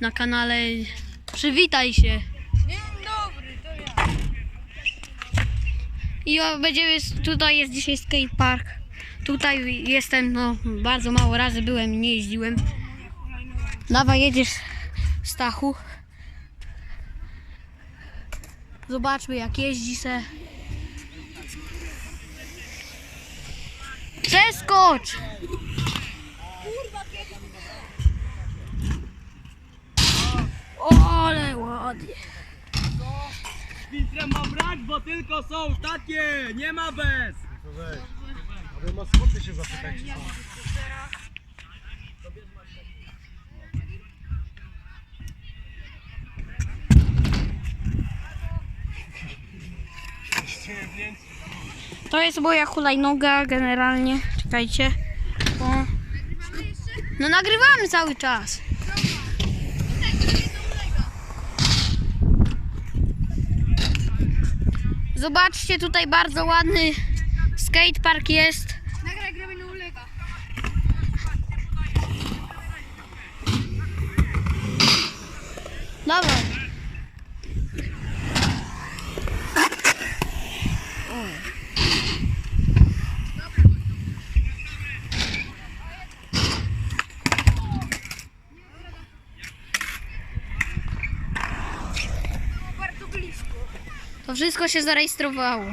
na kanale. Przywitaj się. Dzień dobry, to ja. I o, będziemy, tutaj jest dzisiaj skatepark. Tutaj jestem, no bardzo mało razy byłem, nie jeździłem. Dawaj, jedziesz Stachu. Zobaczmy jak jeździ se. Przeskocz! O, ale ładnie. Filtrem ma brać, bo tylko są takie, nie ma bez. To weź. A wy maskoty się zapytajcie co? To jest moja hulajnoga generalnie. Czekajcie. O. No nagrywamy cały czas. Zobaczcie, tutaj bardzo ładny skatepark jest. Nagraj gramy na ulega. Dobra. Bardzo blisko. To wszystko się zarejestrowało.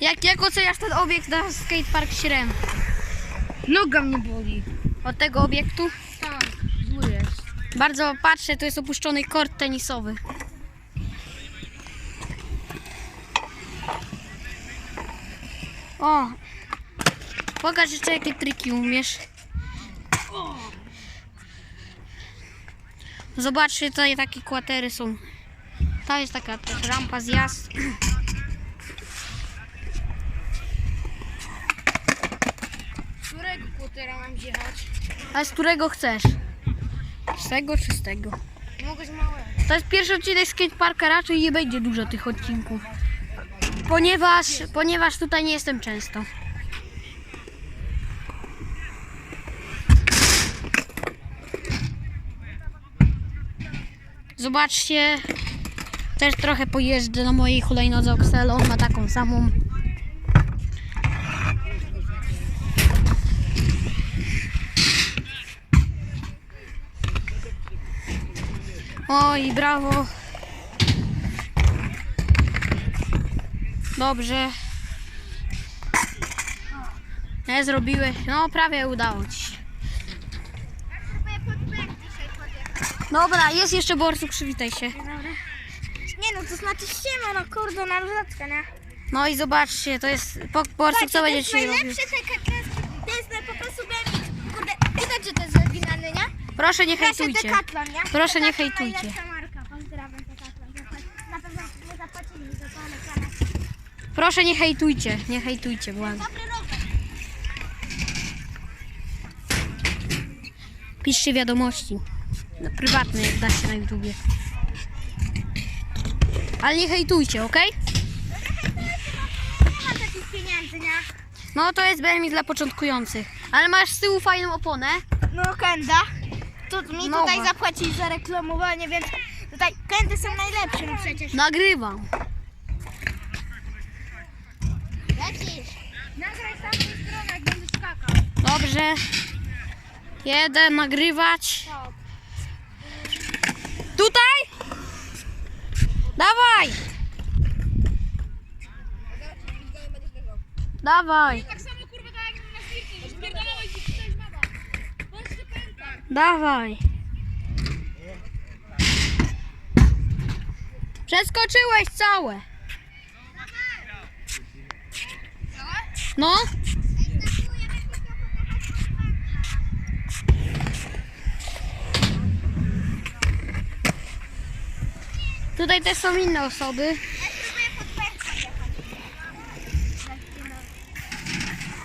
Jak, jak oceniasz ten obiekt na skatepark Śrem? Noga mnie boli. Od tego obiektu? Tak, zły jest. Bardzo patrzę, to jest opuszczony kort tenisowy. O! Pokaż jeszcze jakie triki umiesz. Zobaczcie, tutaj takie kwatery są. Ta jest taka też rampa zjazd. Którego kłotera mam zjechać? A z którego chcesz? Z tego czy z tego? Mogę z małego. To jest pierwszy odcinek skateparka, raczej nie będzie dużo tych odcinków. Ponieważ, ponieważ tutaj nie jestem często. Zobaczcie, też trochę pojeżdżę na mojej hulajnodze Oxel, on ma taką samą. Oj, brawo. Dobrze. Nie zrobiłeś. No, prawie udało ci się. Dobra, jest jeszcze Borsuk, przywitaj się. Nie no, to znaczy siema, no kurde, na różeczkę, nie? No i zobaczcie, to jest po- Borsuk, co będzie dzisiaj robił? najlepsze, te, to jest po prostu BMX. Kurde, widać, że to jest oryginalny, nie? Proszę nie Proszę hejtujcie. Decathlon, nie? Proszę nie Decathlon hejtujcie. najlepsza marka. Pozdrawiam Decathlon. Na pewno nie zapłacili za to, ale teraz. Proszę nie hejtujcie, nie hejtujcie, błagam. Dobry rower. Piszcie wiadomości. No, prywatne, jak da się na YouTubie. Ale nie hejtujcie, ok? Nie ma takich pieniędzy, nie? No to jest BMX dla początkujących. Ale masz z tyłu fajną oponę. No kenda. Tu, mi Nowa. tutaj zapłacili za reklamowanie, więc tutaj kendy są najlepsze no przecież. Nagrywam. Lecisz. Nagraj z tamtej strony, jak będziesz skakał. Dobrze. Jeden nagrywać. Tak. Tutaj? Dawaj! Dawaj, Tak samo kurwa tak jak na. Spierdalałeś i mama. Pęta. dawaj. Przeskoczyłeś całe. No. Tutaj też są inne osoby.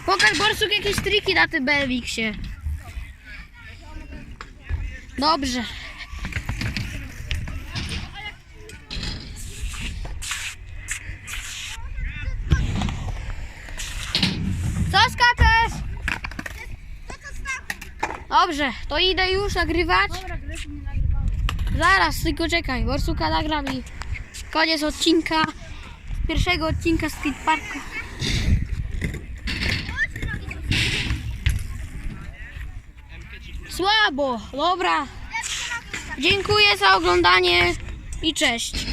Pokaż Borsuk jakieś triki na tym BMX-ie. Dobrze. Co skaczesz? Dobrze, to idę już nagrywać. Dobra, Grzesiu mnie nagrywały. Zaraz, tylko czekaj, Borsuka nagra mi koniec odcinka, pierwszego odcinka skateparku. Słabo, dobra. Dziękuję za oglądanie i cześć.